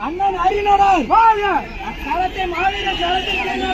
அண்ணன் அறிஞர் வாழ்க மாவீர களத்தை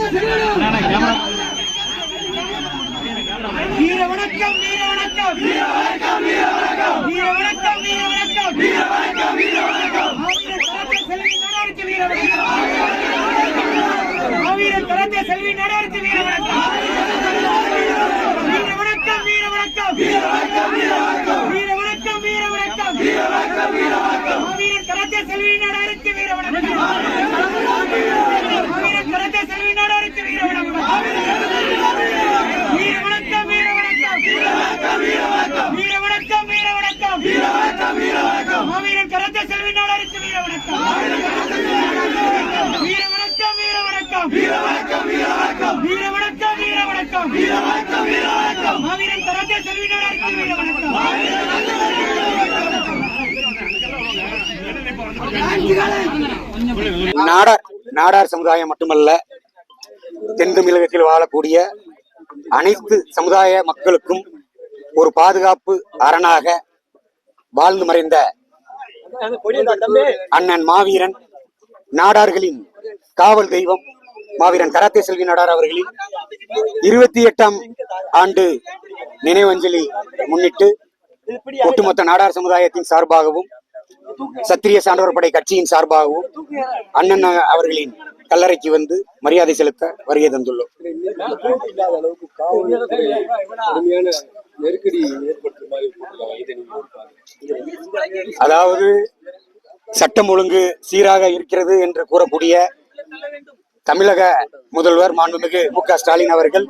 வீர வணக்கம் வீர வணக்கம் வீர வணக்கம் வீர வணக்கம் வீர வணக்கம் வீர வணக்கம் வீர வணக்கம் வீர வணக்கம் மாவீரன் கரத்தை செல்வி நடவடிக்கை வீர வணக்கம் வீர வணக்கம் வீர வணக்கம் வீர வணக்கம் வீர வணக்கம் வீர வணக்கம் வீர வணக்கம் வீர வணக்கம் வீர வணக்கம் கரத்தை செல்வி வணக்கம். வீர வணக்கம் வீர வணக்கம் மாவீரன் தரத்தை செல்வி வீர வணக்கம். நாடார் நாடார் சமுதாயம் மட்டுமல்ல தென் தமிழகத்தில் வாழக்கூடிய அனைத்து சமுதாய மக்களுக்கும் ஒரு பாதுகாப்பு அரணாக வாழ்ந்து மறைந்த அண்ணன் மாவீரன் நாடார்களின் காவல் தெய்வம் மாவீரன் கராத்தே செல்வி நடார் அவர்களின் இருபத்தி எட்டாம் ஆண்டு நினைவஞ்சலி முன்னிட்டு ஒட்டுமொத்த நாடார் சமுதாயத்தின் சார்பாகவும் சத்திரிய சான்றோர் படை கட்சியின் சார்பாகவும் அண்ணன் அவர்களின் கல்லறைக்கு வந்து மரியாதை செலுத்த வருகை தந்துள்ளோம். அதாவது சட்டம் ஒழுங்கு சீராக இருக்கிறது என்று கூறக்கூடிய தமிழக முதல்வர் மாண்புமிகு மு க ஸ்டாலின் அவர்கள்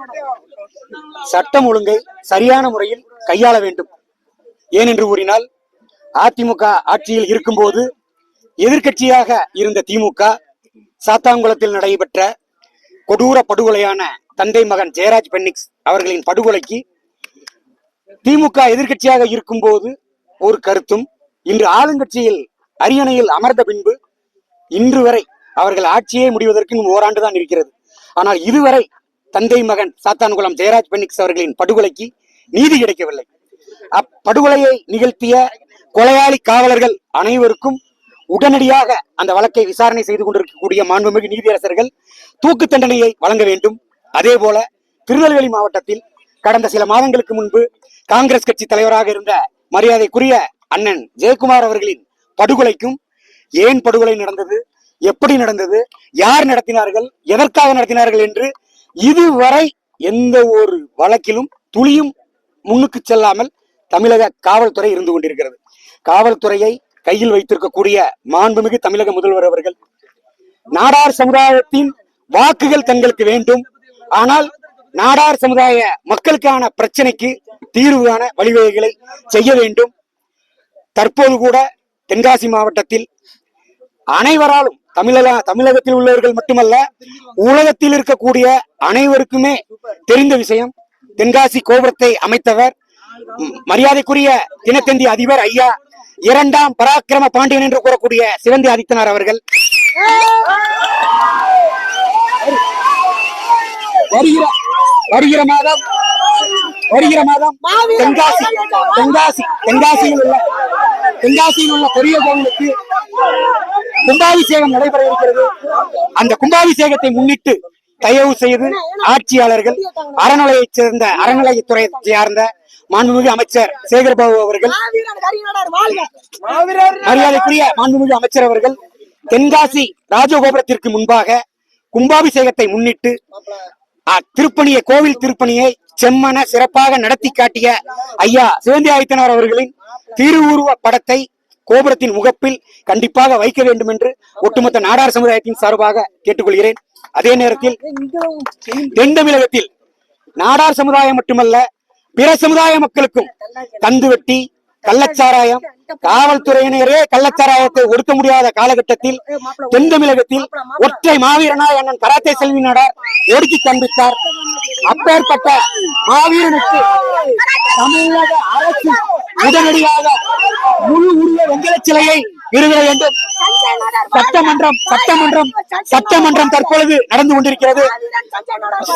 சட்டம் ஒழுங்கை சரியான முறையில் கையாள வேண்டும். ஏனென்று கூறினால் அதிமுக ஆட்சியில் இருக்கும்போது எதிர்க்கட்சியாக இருந்த திமுக சாத்தாங்குளத்தில் நடைபெற்ற கொடூர படுகொலையான தந்தை மகன் ஜெயராஜ் பென்னிக்ஸ் அவர்களின் படுகொலைக்கு திமுக எதிர்க்கட்சியாக இருக்கும்போது ஒரு கருத்தும் இன்று ஆளுங்கட்சியில் அரியணையில் அமர்ந்த பின்பு இன்று வரை அவர்கள் ஆட்சியே முடிவதற்கு ஓராண்டு தான் இருக்கிறது. ஆனால் இதுவரை தந்தை மகன் சாத்தான்குளம் ஜெயராஜ் பென்னிக்ஸ் அவர்களின் படுகொலைக்கு நீதி கிடைக்கவில்லை. அப்படுகொலையை நிகழ்த்திய கொலையாளி காவலர்கள் அனைவருக்கும் உடனடியாக அந்த வழக்கை விசாரணை செய்து கொண்டிருக்கக்கூடிய மாண்புமிகு நீதியரசர்கள் தூக்கு தண்டனையை வழங்க வேண்டும். அதே போல திருநெல்வேலி மாவட்டத்தில் கடந்த சில மாதங்களுக்கு முன்பு காங்கிரஸ் கட்சி தலைவராக இருந்த மரியாதைக்குரிய அண்ணன் ஜெயக்குமார் அவர்களின் படுகொலைக்கும் ஏன் படுகொலை நடந்தது? எப்படி நடந்தது? யார் நடத்தினார்கள்? எதற்காக நடத்தினார்கள் என்று இதுவரை எந்த ஒரு வழக்கிலும் துளியும் முன்னுக்கு செல்லாமல் தமிழக காவல்துறை இருந்து கொண்டிருக்கிறது. காவல்துறையை கையில் வைத்திருக்கக்கூடிய மாண்புமிகு தமிழக முதல்வர் அவர்கள் நாடார் சமுதாயத்தின் வாக்குகள் தங்களுக்கு வேண்டும். ஆனால் நாடார் சமுதாய மக்களுக்கான பிரச்சனைக்கு தீர்வான வழிவகைகளை செய்ய வேண்டும். தற்போது கூட தென்காசி மாவட்டத்தில் அனைவராலும் தமிழக தமிழகத்தில் உள்ளவர்கள் மட்டுமல்ல உலகத்தில் இருக்கக்கூடிய அனைவருக்குமே தெரிந்த விஷயம் தென்காசி கோபுரத்தை அமைத்தவர் மரியாதைக்குரிய தினத்தந்தி அதிபர் ஐயா இரண்டாம் பராக்கிரம பாண்டியன் என்று கூறக்கூடிய சிவந்தி ஆதித்தனார் அவர்கள். வருகிற வருகிற மாதம் வருகிற மாதம் தென்காசி தென்காசி தென்காசியில் உள்ள தென்காசியில் உள்ள பெரிய கோவிலுக்கு கும்பாபிஷேகம் நடைபெற இருக்கிறது. அந்த கும்பாபிஷேகத்தை முன்னிட்டு தயவு செய்து ஆட்சியாளர்கள் அறநிலையைச் சேர்ந்த அறநிலையத்துறை சார்ந்த மாண்புமிகு அமைச்சர் சேகர்பாபு அவர்கள் மரியாதைக்குரிய மாண்புமிகு அமைச்சர் அவர்கள் தென்காசி ராஜகோபுரத்திற்கு முன்பாக கும்பாபிஷேகத்தை முன்னிட்டு திருப்பணியை கோவில் திருப்பணியை செம்மன சிறப்பாக நடத்தி காட்டிய ஐயா சிவந்தி ஆதித்தனார் அவர்களின் திருவுருவ படத்தை கோபுரத்தின் முகப்பில் கண்டிப்பாக வைக்க வேண்டும் என்று ஒட்டுமொத்த நாடார் சமுதாயத்தின் சார்பாக கேட்டுக்கொள்கிறேன். அதே நேரத்தில் தென் தமிழகத்தில் நாடார் சமுதாயம் மட்டுமல்ல பிற சமுதாய மக்களுக்கும் கந்து வெட்டி கள்ளச்சாராயம் காவல்துறையினரே கள்ளச்சாராயத்தை ஒடுக்க முடியாத காலகட்டத்தில் தென் தமிழகத்தில் ஒற்றை மாவீரனாய் அண்ணன் கராத்தே செல்வி ஒடுக்கி காண்பித்தார். அப்பேற்பட்ட மாவீரனுக்கு தமிழக அரசு உடனடியாக முழு உருவ வெங்கல சிலையை நிறுவ வேண்டும். சட்டமன்றம் சட்டமன்றம் சட்டமன்றம் தற்பொழுது நடந்து கொண்டிருக்கிறது.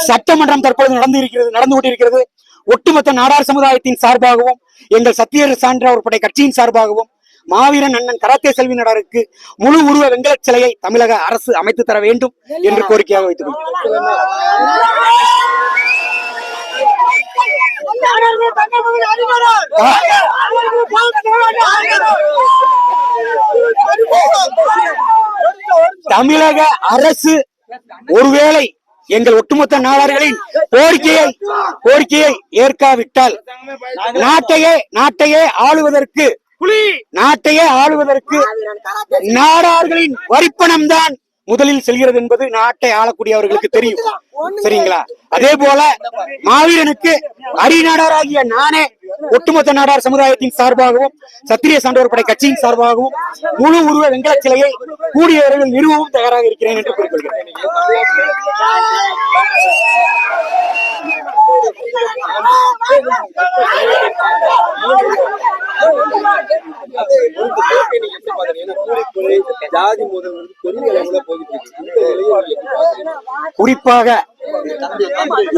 சட்டமன்றம் தற்பொழுது நடந்து இருக்கிறது நடந்து கொண்டிருக்கிறது. ஒட்டுமொத்த நாடார் சமுதாயத்தின் சார்பாகவும் எங்கள் சத்திய சான்றவர் படை கட்சியின் சார்பாகவும் மாவீரன் அண்ணன் கராத்தே செல்வி நடாருக்கு முழு உருவ வெங்கல சிலையை தமிழக அரசு அமைத்து தர வேண்டும் என்று கோரிக்கையாக வைத்துக் தமிழக அரசு ஒருவேளை எங்கள் ஒட்டுமொத்த நாடார்களின் கோரிக்கையை கோரிக்கையை ஏற்காவிட்டால் நாட்டையே நாட்டையே ஆளுவதற்கு நாட்டையே ஆளுவதற்கு நாடார்களின் வரிப்பணம் தான் முதலில் செல்கிறது என்பது நாட்டை ஆளக்கூடியவர்களுக்கு தெரியும். சரிங்களா? அதே போல மாவீரனுக்கு அரிநாடாராகிய நானே ஒட்டுமொத்த நாடார் சமுதாயத்தின் சார்பாகவும் சத்திரிய சான்றோர் படை கட்சியின் சார்பாகவும் முழு உருவ வெங்கல சிலையை கூடிய விரைவில் நிறுவவும் தயாராக இருக்கிறேன் என்று குறிப்பிடுகிறேன் குறிப்பாக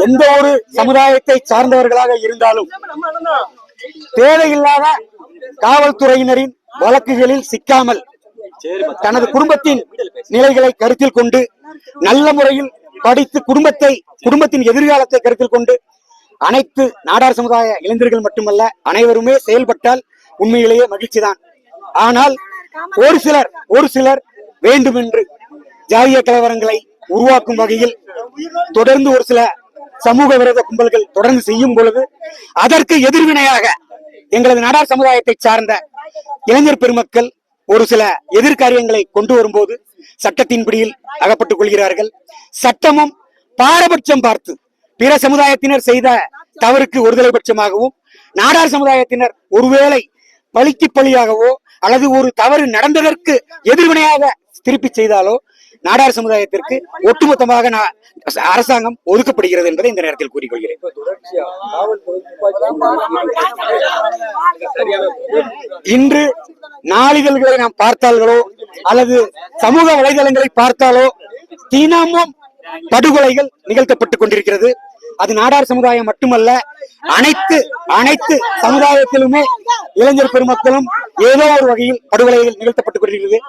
எந்த ஒரு சமுதாயத்தை சார்ந்தவர்களாக இருந்தாலும் தேவையில்லாத காவல்துறையினரின் வழக்குகளில் சிக்காமல் தனது குடும்பத்தின் நிலைகளை கருத்தில் கொண்டு நல்ல முறையில் படித்து குடும்பத்தை குடும்பத்தின் எதிர்காலத்தை கருத்தில் கொண்டு அனைத்து நாடார் சமுதாய இளைஞர்கள் மட்டுமல்ல அனைவருமே செயல்பட்டால் உண்மையிலேயே மகிழ்ச்சிதான். ஆனால் ஒரு சிலர் ஒரு சிலர் வேண்டுமென்று ஜாதிய கலவரங்களை உருவாக்கும் வகையில் தொடர்ந்து ஒரு சில சமூக விரோத கும்பல்கள் தொடர்ந்து செய்யும் பொழுது அதற்கு எதிர்வினையாக எங்களது நாடார் சமுதாயத்தை சார்ந்த இளைஞர் பெருமக்கள் ஒரு சில எதிர்காரியங்களை கொண்டு வரும்போது சட்டத்தின் பிடியில் அகப்பட்டுக் கொள்கிறார்கள். சட்டமும் பாரபட்சம் பார்த்து பிற சமுதாயத்தினர் செய்த தவறுக்கு ஒருதலை பட்சமாகவும் நாடார் சமுதாயத்தினர் ஒருவேளை பழிக்கு பழியாகவோ அல்லது ஒரு தவறு நடந்ததற்கு எதிர்வினையாக திருப்பி செய்தாலோ நாடார் சமுதாயத்திற்கு ஒட்டுமொத்தமாக அரசாங்கம் ஒதுக்கப்படுகிறது என்பதை இந்த நேரத்தில் கூறிக்கொள்கிறேன். இன்று நாளிதழ்களை நாம் பார்த்தால்களோ அல்லது சமூக வலைதளங்களை பார்த்தாலோ தினமும் படுகொலைகள் நிகழ்த்தப்பட்டுக் கொண்டிருக்கிறது. அது நாடார் சமுதாயம் மட்டுமல்ல அனைத்து அனைத்து சமுதாயத்திலுமே இளைஞர் பெருமக்களும் ஏதோ ஒரு வகையில் படுகொலைகள் நிகழ்த்தப்பட்டுக் கொண்டிருக்கிறது.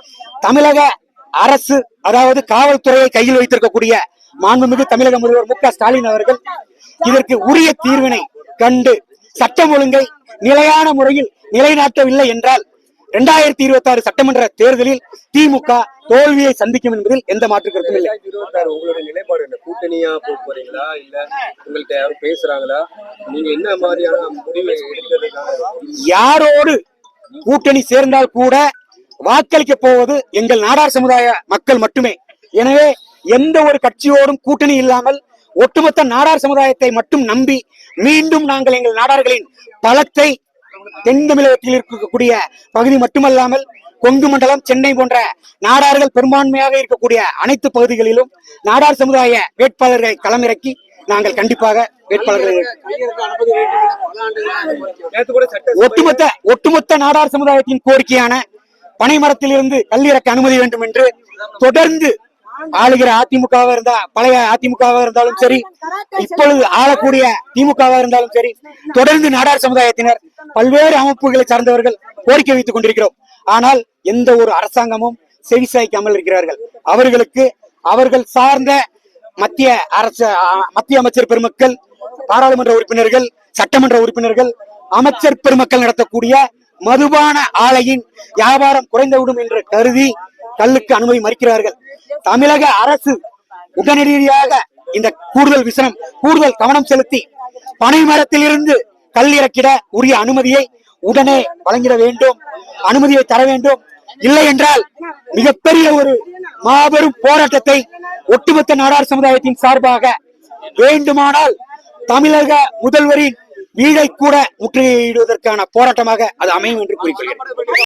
தமிழக அரசு அதாவது காவல்துறையை கையில் வைத்திருக்கக்கூடிய மாண்புமிகு தமிழக முதல்வர் மு க ஸ்டாலின் அவர்கள் இதற்கு உரிய தீர்வினை கண்டு சட்டம் ஒழுங்கை நிலையான முறையில் நிலைநாட்டவில்லை என்றால் இரண்டாயிரத்தி இருபத்தி ஆறு சட்டமன்ற தேர்தலில் திமுக தோல்வியை சந்திக்கும் என்பதில் எந்த மாற்று கருத்தும் இல்லை. ரெண்டாயிரத்தி இருபத்தாறு உங்களுடைய நிலைப்பாடு என்ன? கூட்டணியா போக போறீங்களா? இல்ல உங்கள்ட்ட யாரும் பேசுறாங்களா? நீங்க என்ன மாதிரியான முடிவை யாரோடு கூட்டணி சேர்ந்தால் கூட வாக்களிக்க போவது எங்கள் நாடார் சமுதாய மக்கள் மட்டுமே. எனவே எந்த ஒரு கட்சியோடும் கூட்டணி இல்லாமல் ஒட்டுமொத்த நாடார் சமுதாயத்தை மட்டும் நம்பி மீண்டும் நாங்கள் எங்கள் நாடார்களின் பலத்தை தென் தமிழகத்தில் இருக்கக்கூடிய பகுதி மட்டுமல்லாமல் கொங்கு மண்டலம் சென்னை போன்ற நாடார்கள் பெரும்பான்மையாக இருக்கக்கூடிய அனைத்து பகுதிகளிலும் நாடார் சமுதாய வேட்பாளர்களை களமிறக்கி நாங்கள் கண்டிப்பாக வேட்பாளர்களை ஒட்டுமொத்த ஒட்டுமொத்த நாடார் சமுதாயத்தின் கோரிக்கையான பனைமரத்தில் இருந்து கல்லிறக்க அனுமதி வேண்டும் என்று தொடர்ந்து ஆளுகிற அதிமுகவா இருந்தா பழைய அதிமுகவா இருந்தாலும் சரி இப்பொழுது ஆளக்கூடிய திமுகவா இருந்தாலும் சரி தொடர்ந்து நாடார் சமுதாயத்தினர் பல்வேறு அமைப்புகளை சார்ந்தவர்கள் கோரிக்கை வைத்துக் கொண்டிருக்கிறோம். ஆனால் எந்த ஒரு அரசாங்கமும் செவிசாய்க்காமல் இருக்கிறார்கள். அவர்களுக்கு அவர்கள் சார்ந்த மத்திய அரசு மத்திய அமைச்சர் பெருமக்கள் பாராளுமன்ற உறுப்பினர்கள் சட்டமன்ற உறுப்பினர்கள் அமைச்சர் பெருமக்கள் நடத்தக்கூடிய மதுபான ஆலையின் வியாபாரம் குறைந்துவிடும் என்று கருதி கல்லுக்கு அனுமதி மறுக்கிறார்கள். தமிழக அரசு உடனடியாக இந்த கூடுதல் விசனம் கூடுதல் கவனம் செலுத்தி பனை மரத்திலிருந்து கல் இறக்கிட உரிய அனுமதியை உடனே வழங்கிட வேண்டும் அனுமதியை தர வேண்டும். இல்லை என்றால் மிகப்பெரிய ஒரு மாபெரும் போராட்டத்தை ஒட்டுமொத்த நாடார் சமுதாயத்தின் சார்பாக வேண்டுமானால் தமிழக முதல்வரின் வீடை கூட முற்றுகையிடுவதற்கான போராட்டமாக அது அமையும் என்று கூறிக்கொள்கிறேன்.